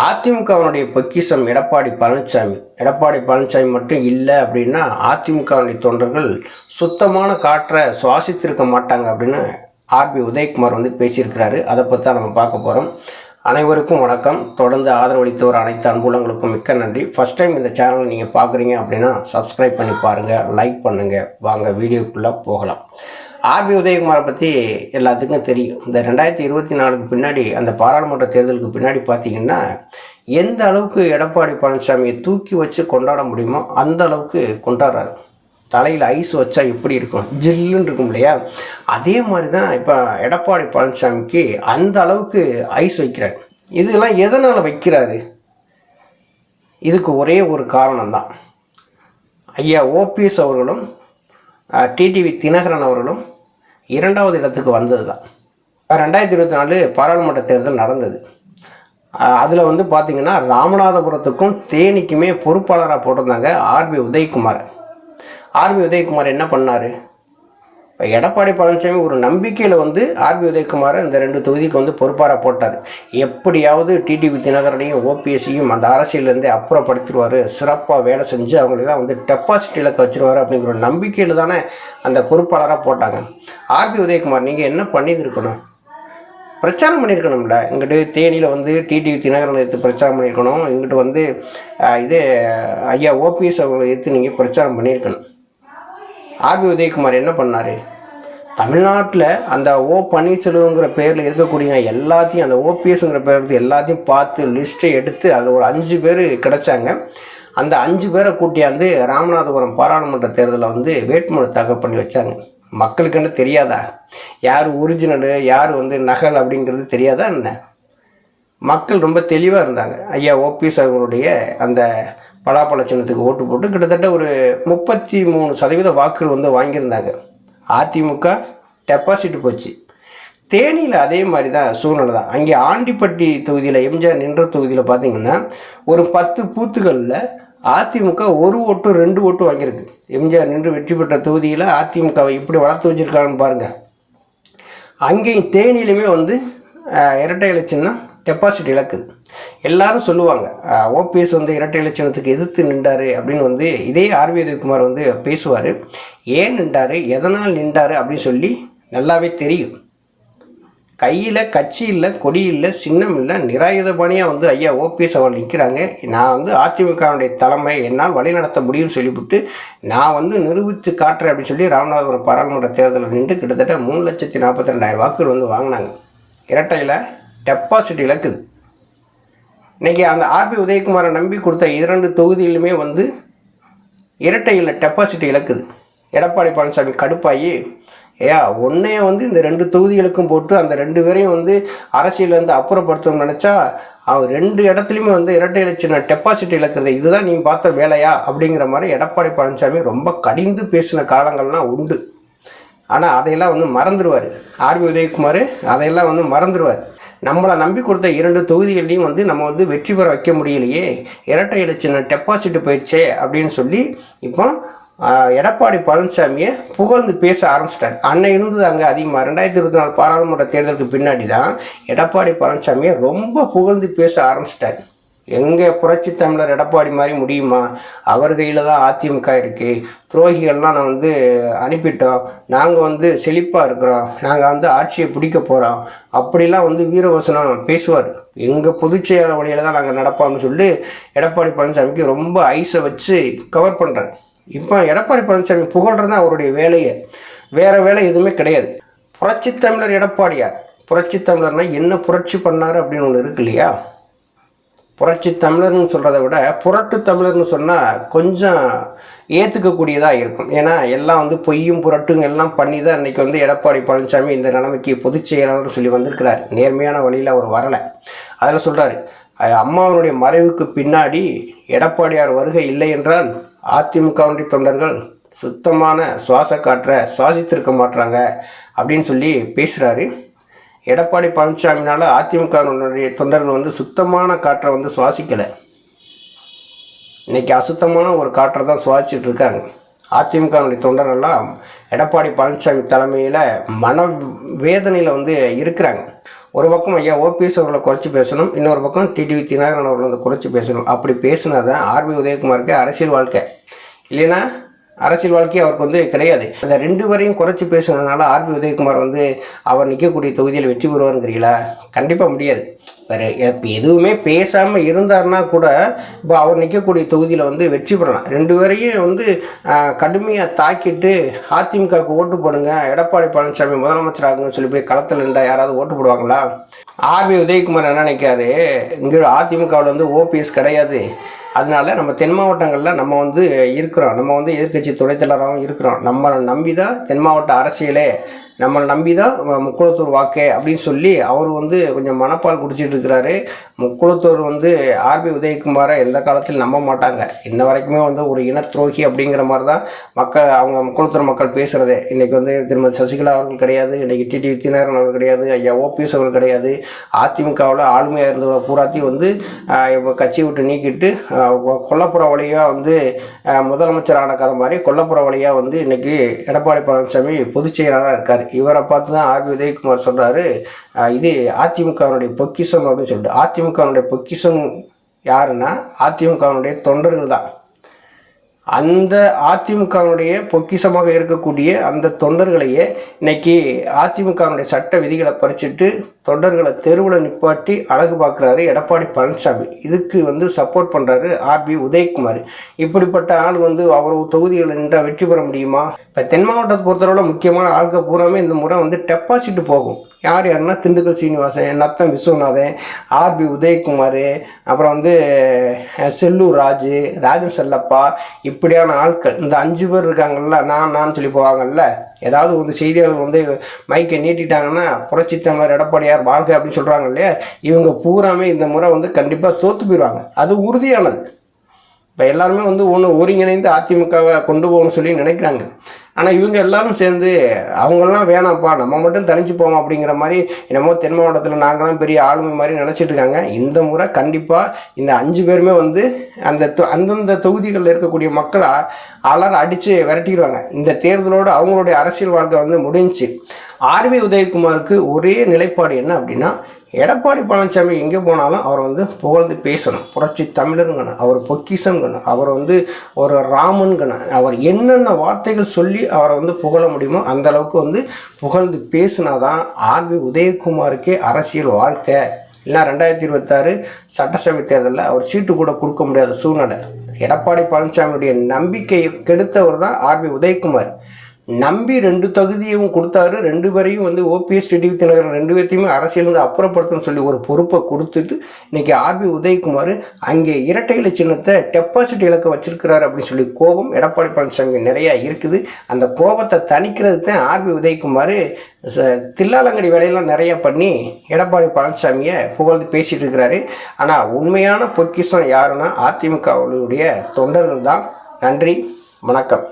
அதிமுகவினுடைய பொக்கிஷம் எடப்பாடி பழனிசாமி. எடப்பாடி பழனிசாமி மட்டும் இல்லை அப்படின்னா அதிமுகவினுடைய தொண்டர்கள் சுத்தமான காற்றை சுவாசித்திருக்க மாட்டாங்க அப்படின்னு ஆர்பி உதயகுமார் வந்து பேசியிருக்கிறாரு. அதை பற்றி தான் நம்ம பார்க்க போகிறோம் அனைவருக்கும் வணக்கம். தொடர்ந்து ஆதரவளித்தவர் அனைத்து அன்புலங்களுக்கும் மிக்க நன்றி. ஃபஸ்ட் டைம் இந்த சேனலை நீங்கள் பார்க்குறீங்க அப்படின்னா சப்ஸ்கிரைப் பண்ணி பாருங்கள் லைக் பண்ணுங்கள் வாங்க வீடியோக்குள்ளே போகலாம். ஆர்பி உதயகுமாரை பற்றி எல்லாத்துக்கும் தெரியும். இந்த ரெண்டாயிரத்தி இருபத்தி நாலுக்கு பின்னாடி அந்த பாராளுமன்ற தேர்தலுக்கு பின்னாடி பார்த்தீங்கன்னா எந்த அளவுக்கு எடப்பாடி பழனிசாமியை தூக்கி வச்சு கொண்டாட முடியுமோ அந்த அளவுக்கு கொண்டாடுறாரு. தலையில் ஐஸ் வச்சா எப்படி இருக்கும் ஜில்லுன்னு இருக்கும் இல்லையா? அதே மாதிரி தான் இப்போ எடப்பாடி பழனிசாமிக்கு அந்த அளவுக்கு ஐஸ் வைக்கிறார். இதெல்லாம் எதனால் வைக்கிறாரு? இதுக்கு ஒரே ஒரு காரணம்தான். ஐயா ஓபிஎஸ் அவர்களும் டிடிவி தினகரன் அவர்களும் இரண்டாவது இடத்துக்கு வந்தது தான். ரெண்டாயிரத்தி இருபத்தி நாலு பாராளுமன்ற தேர்தல் நடந்தது. அதில் வந்து பார்த்திங்கன்னா ராமநாதபுரத்துக்கும் தேனிக்குமே பொறுப்பாளராக போட்டிருந்தாங்க ஆர்பி உதயகுமார். ஆர்பி உதயகுமார் என்ன பண்ணார்? இப்போ எடப்பாடி பழனிசாமி ஒரு நம்பிக்கையில் வந்து ஆர்பி உதயகுமாரை இந்த ரெண்டு தொகுதிக்கு வந்து பொறுப்பாராக போட்டார். எப்படியாவது டிடிவி தினகரனையும் ஓபிஎஸ்சியும் அந்த அரசியலேருந்தே அப்புறப்படுத்திடுவார். சிறப்பாக வேலை செஞ்சு அவங்களெல்லாம் வந்து டெபாசிட் இலக்க வச்சிருவார் அப்படிங்கிற ஒரு நம்பிக்கையில் தானே அந்த பொறுப்பாளராக போட்டாங்க. ஆர்பி உதயகுமார் நீங்கள் என்ன பண்ணியிருக்கணும்? பிரச்சாரம் பண்ணியிருக்கணும்ல. இங்கிட்டு தேனியில் வந்து டிடிவி தினகரன் எடுத்து பிரச்சாரம் பண்ணியிருக்கணும். இங்கிட்டு வந்து இது ஐயா ஓபிஎஸ் அவங்களை எடுத்து நீங்கள் பிரச்சாரம் பண்ணியிருக்கணும். ஆர்பி உதயகுமார் என்ன பண்ணார்? தமிழ்நாட்டில் அந்த ஓ பன்னீர்செல்வங்கிற பேரில் இருக்கக்கூடிய எல்லாத்தையும் அந்த ஓபிஎஸ்ங்கிற பேர் எடுத்து எல்லாத்தையும் பார்த்து லிஸ்ட்டை எடுத்து அதில் ஒரு அஞ்சு பேர் கிடைச்சாங்க. அந்த அஞ்சு பேரை கூட்டியாந்து ராமநாதபுரம் பாராளுமன்ற தேர்தலில் வந்து வேட்புமனு தாக்கல் பண்ணி வச்சாங்க. மக்களுக்குன்னு தெரியாதா? யார் ஒரிஜினலு யார் வந்து நகல் அப்படிங்கிறது தெரியாதா என்ன? மக்கள் ரொம்ப தெளிவாக இருந்தாங்க. ஐயா ஓபிஎஸ் அவர்களுடைய அந்த பலாப்பழ சின்னத்துக்கு ஓட்டு போட்டு கிட்டத்தட்ட ஒரு முப்பத்தி மூணு சதவீத வாக்குகள் வந்து வாங்கியிருந்தாங்க. அதிமுக டெபாசிட் போச்சு. தேனியில் அதே மாதிரி தான் சூழ்நிலை தான். அங்கே ஆண்டிப்பட்டி தொகுதியில் எம்ஜிஆர் நின்ற தொகுதியில் பார்த்தீங்கன்னா ஒரு பத்து பூத்துகளில் அதிமுக ஒரு ஓட்டு ரெண்டு ஓட்டு வாங்கியிருக்கு. எம்ஜிஆர் நின்று வெற்றி பெற்ற தொகுதியில் அதிமுகவை இப்படி வளர்த்து வச்சுருக்காங்கன்னு பாருங்கள் அங்கேயும் தேனியிலுமே வந்து இரட்டை இலச்சின்னா டெபாசிட் இழக்குது. எல்லாரும் சொல்லுவாங்க ஓபிஎஸ் வந்து இரட்டை இலட்சணத்துக்கு எதிர்த்து நின்றாரு அப்படின்னு வந்து இதே ஆர்வி உதயகுமார் வந்து பேசுவார். ஏன் நின்றாரு? எதனால் நின்றாரு? அப்படின்னு சொல்லி நல்லாவே தெரியும். கையில் கட்சி இல்லை கொடி இல்லை சின்னம் இல்லை நிராயுதபாணியாக வந்து ஐயா ஓபிஎஸ் அவர் நிற்கிறாங்க நான் வந்து அதிமுகவுடைய தலைமை என்னால் வழிநடத்த முடியும்னு சொல்லிவிட்டு நான் வந்து நிரூபித்து காட்டுறேன் அப்படின்னு சொல்லி ராமநாதபுரம் பாராளுமன்ற தேர்தலில் நின்று கிட்டத்தட்ட மூணு லட்சத்தி நாற்பத்தி ரெண்டாயிரம் வாக்குகள் வந்து வாங்கினாங்க. இரட்டையில் டெபாசிட் இழக்குது இன்றைக்கி அந்த ஆர்பி உதயகுமாரை நம்பி கொடுத்த இரண்டு தொகுதியிலுமே வந்து இரட்டையில் டெபாசிட் இழக்குது. எடப்பாடி பழனிசாமி கடுப்பாகி ஏயா ஒன்றையே வந்து இந்த ரெண்டு தொகுதிகளுக்கும் போட்டு அந்த ரெண்டு பேரையும் வந்து அரசியலேருந்து அப்புறப்படுத்தணும்னு நினச்சா அவர் ரெண்டு இடத்துலையுமே வந்து இரட்டை இலட்சண டெபாசிட் இழக்கிறது இதுதான் நீ பார்த்த வேலையா? அப்படிங்கிற மாதிரி எடப்பாடி பழனிசாமி ரொம்ப கடிந்து பேசின காலங்கள்லாம் உண்டு. ஆனால் அதையெல்லாம் வந்து மறந்துடுவார் ஆர்பி உதயகுமார் அதையெல்லாம் வந்து மறந்துடுவார் நம்மளை நம்பி கொடுத்த இரண்டு தொகுதிகளையும் வந்து நம்ம வந்து வெற்றி பெற வைக்க முடியலையே. இரட்டை இலச்சின டெபாசிட் போயிடுச்சே அப்படின்னு சொல்லி இப்போ எடப்பாடி பழனிசாமியை புகழ்ந்து பேச ஆரம்பிச்சிட்டார். அன்னை இருந்தது அங்கே அதிகமாக ரெண்டாயிரத்தி இருபத்தி நாலு பாராளுமன்ற தேர்தலுக்கு பின்னாடி தான் எடப்பாடி பழனிசாமியை ரொம்ப புகழ்ந்து பேச ஆரம்பிச்சிட்டார். எங்கே புரட்சி தமிழர் எடப்பாடி மாதிரி முடியுமா? அவர் கையில் தான் அதிமுக இருக்குது துரோகிகள்லாம் நான் வந்து அனுப்பிட்டோம். நாங்கள் வந்து செழிப்பாக இருக்கிறோம். நாங்கள் வந்து ஆட்சியை பிடிக்க போகிறோம் அப்படிலாம் வந்து வீரவசனம் பேசுவார். எங்கள் பொதுச் செயலாளர் வழியில் தான் நாங்கள் நடப்போம்னு சொல்லி எடப்பாடி பழனிசாமிக்கு ரொம்ப ஐஸை வச்சு கவர் பண்ணுறேன் இப்போ எடப்பாடி பழனிசாமி புகழ்றது தான் அவருடைய வேலையை. வேறு வேலை எதுவுமே கிடையாது. புரட்சி தமிழர் எடப்பாடியார். புரட்சி தமிழர்னால் என்ன புரட்சி பண்ணார் அப்படின்னு ஒன்று இருக்கு இல்லையா? புரட்சி தமிழர்னு சொல்கிறத விட புரட்டு தமிழர்னு சொன்னால் கொஞ்சம் ஏற்றுக்கக்கூடியதாக இருக்கும். ஏன்னா எல்லாம் வந்து பொய்யும் புரட்டும் எல்லாம் பண்ணி தான் இன்றைக்கி வந்து எடப்பாடி பழனிசாமி இந்த நிலைமைக்கு பொதுச் செயலாளர் சொல்லி வந்திருக்கிறார். நேர்மையான வழியில் அவர் வரலை. அதில் சொல்கிறாரு அம்மாவனுடைய மறைவுக்கு பின்னாடி எடப்பாடியார் வருகை இல்லை என்றால் அதிமுகவுடைய தொண்டர்கள் சுத்தமான சுவாச காற்றை சுவாசித்திருக்க மாட்டாங்க அப்படின்னு சொல்லி பேசுகிறாரு எடப்பாடி பழனிசாமினால அதிமுகவினுடைய தொண்டர்கள் வந்து சுத்தமான காற்றை வந்து சுவாசிக்கலை. இன்னைக்கு அசுத்தமான ஒரு காற்றை தான் சுவாசிச்சுட்டு இருக்காங்க. அதிமுகவினுடைய தொண்டரெல்லாம் எடப்பாடி பழனிசாமி தலைமையில் மன வேதனையில் வந்து இருக்கிறாங்க. ஒரு பக்கம் ஐயா ஓபிஎஸ் அவர்களை குறைச்சி பேசணும் இன்னொரு பக்கம் டிடிவி தினகரன் அவர்களை வந்து குறைச்சி பேசணும். அப்படி பேசினா தான் ஆர்பி உதயகுமாருக்கு அரசியல் வாழ்க்கை. இல்லைன்னா அரசியல் வாழ்க்கை அவருக்கு வந்து கிடையாது. அந்த ரெண்டு வரையும் குறைச்சி பேசுனதுனால ஆர்பி உதயகுமார் வந்து அவர் நிற்கக்கூடிய தொகுதியில் வெற்றி பெறுவாருங்கிறீங்களா? கண்டிப்பாக முடியாது. வேறு இப்போ எதுவுமே பேசாமல் இருந்தாருன்னா கூட இப்போ அவர் நிற்கக்கூடிய தொகுதியில் வந்து வெற்றி பெறலாம். ரெண்டு பேரையும் வந்து கடுமையாக தாக்கிட்டு அதிமுகவுக்கு ஓட்டு போடுங்க எடப்பாடி பழனிசாமி முதலமைச்சர் ஆகணும்னு சொல்லி போய் களத்தில் நின்றா யாராவது ஓட்டு போடுவாங்களா? ஆர்பி உதயகுமார் என்ன நினைக்காரு இங்கே அதிமுகவில் வந்து ஓபிஎஸ் கிடையாது. அதனால நம்ம தென் மாவட்டங்களில் நம்ம வந்து இருக்கிறோம். நம்ம வந்து எதிர்க்கட்சி துணைத்தலைவராகவும் இருக்கிறோம். நம்ம நம்பி தான் தென் மாவட்ட அரசியலே நம்மளை நம்பி தான் முக்குளத்தூர் வாக்கே அப்படின்னு சொல்லி அவர் வந்து கொஞ்சம் மனப்பால் குடிச்சிட்டு இருக்கிறாரு. முக்குளத்தூர் வந்து ஆர்பி உதயகுமாரை எந்த காலத்தில் நம்ப மாட்டாங்க. இன்ன வரைக்குமே வந்து ஒரு இன துரோகி அப்படிங்கிற மாதிரி தான் மக்கள் அவங்க முக்குளத்தூர் மக்கள் பேசுகிறதே இன்றைக்கி வந்து திருமதி சசிகலா அவர்கள் கிடையாது இன்றைக்கி டிடி வித்தியநாதன் அவர்கள் கிடையாது ஐயா ஓபிஎஸ் அவர்கள் கிடையாது. அதிமுகவில் ஆளுமையாக இருந்தவரை பூராத்தையும் வந்து கட்சி விட்டு நீக்கிட்டு கொல்லப்புற வழியாக வந்து முதலமைச்சர் கதை மாதிரி கொல்லப்புற வழியாக வந்து இன்றைக்கி எடப்பாடி பழனிசாமி பொதுச் செயலாளராக இருக்கார். இவரை பார்த்து தான் ஆர்பி உதயகுமார் சொல்கிறாரு இது அதிமுகவினுடைய பொக்கிஷம் அப்படின்னு சொல்லிட்டு அதிமுகவினுடைய பொக்கிஷம் யாருன்னா அதிமுகவினுடைய தொண்டர்கள் தான் அந்த அதிமுகவினுடைய பொக்கிஷமாக இருக்கக்கூடிய அந்த தொண்டர்களையே இன்னைக்கு அதிமுகவினுடைய சட்ட விதிகளை பறிச்சுட்டு தொண்டர்களை தெருவில் நிப்பாட்டி அழகு பார்க்குறாரு எடப்பாடி பழனிசாமி. இதுக்கு வந்து சப்போர்ட் பண்ணுறாரு ஆர்பி உதயகுமார். இப்படிப்பட்ட ஆள் வந்து அவ்வளவு தொகுதிகளில் நின்றால் வெற்றி பெற முடியுமா? இப்போ தென் மாவட்டத்தை பொறுத்தளவில் முக்கியமான ஆட்கள் பூராமே இந்த முறை வந்து டெபாசிட் போகும். யார் யாருன்னா திண்டுக்கல் சீனிவாசன் நத்தம் விஸ்வநாதன் ஆர்பி உதயகுமார் அப்புறம் வந்து செல்லூர் ராஜு ராஜன் செல்லப்பா இப்படியான ஆட்கள். இந்த அஞ்சு பேர் இருக்காங்கல்ல நான் நான் சொல்லி போவாங்கல்ல ஏதாவது வந்து செய்தியாளர் வந்து மைக்கை நீட்டிட்டாங்கன்னா புரட்சி தமிழர் எடப்பாடியார் வாழ்க்கை அப்படின்னு சொல்கிறாங்க இல்லையா? இவங்க பூராமே இந்த முறை வந்து கண்டிப்பாக தோற்று போயிடுவாங்க. அது உறுதியானது. இப்போ எல்லாருமே வந்து ஒன்று ஒருங்கிணைந்து அதிமுகவை கொண்டு போகணும்னு சொல்லி நினைக்கிறாங்க. ஆனால் இவங்க எல்லாரும் சேர்ந்து அவங்களாம் வேணாம்ப்பா நம்ம மட்டும் தனிச்சு போவோம் அப்படிங்கிற மாதிரி என்னமோ தென் மாவட்டத்தில் நாங்கள் தான் பெரிய ஆளுமை மாதிரி நினச்சிட்டு இருக்காங்க. இந்த முறை கண்டிப்பாக இந்த அஞ்சு பேருமே வந்து அந்த அந்தந்த தொகுதிகளில் இருக்கக்கூடிய மக்களை அலற அடித்து விரட்டிடுவாங்க. இந்த தேர்தலோடு அவங்களுடைய அரசியல் வாழ்க்கை வந்து முடிஞ்சு ஆர்வி உதயகுமாருக்கு ஒரே நிலைப்பாடு என்ன அப்படின்னா எடப்பாடி பழனிசாமி எங்கே போனாலும் அவர் வந்து புகழ்ந்து பேசணும். புரட்சி தமிழருங்கணும் அவர் பொக்கிசங்கணும் அவர் வந்து ஒரு ராமன்கணும் அவர் என்னென்ன வார்த்தைகள் சொல்லி அவரை வந்து புகழ முடியுமோ அந்த அளவுக்கு வந்து புகழ்ந்து பேசினாதான் ஆர்பி உதயகுமாருக்கே அரசியல் வாழ்க்கை. இல்லைனா ரெண்டாயிரத்தி இருபத்தாறு சட்டசபை தேர்தலில் அவர் சீட்டு கூட கொடுக்க முடியாத சூழ்நிலை. எடப்பாடி பழனிசாமியுடைய நம்பிக்கையை கெடுத்தவர் தான் ஆர்பி உதயகுமார். நம்பி ரெண்டு தகுதியும் கொடுத்தாரு. ரெண்டு பேரையும் வந்து ஓபிஎஸ் டிடிவி தினகரன் ரெண்டு பேர்த்தையுமே அரசியலிருந்து அப்புறப்படுத்தணும்னு சொல்லி ஒரு பொறுப்பை கொடுத்துட்டு இன்றைக்கி ஆர்பி உதயகுமார் அங்கே இரட்டையில சின்னத்தை டெபாசிட் இலக்க வச்சிருக்கிறாரு அப்படின்னு சொல்லி கோபம் எடப்பாடி பழனிசாமி நிறையா இருக்குது. அந்த கோபத்தை தணிக்கிறது தான் ஆர்பி உதயகுமார் தில்லாலங்கடி வேலையெல்லாம் நிறைய பண்ணி எடப்பாடி பழனிசாமியை புகழ்ந்து பேசிகிட்டு இருக்கிறாரு. ஆனால் உண்மையான பொக்கிஷம் யாருன்னா அதிமுகவுடைய தொண்டர்கள் தான் நன்றி வணக்கம்.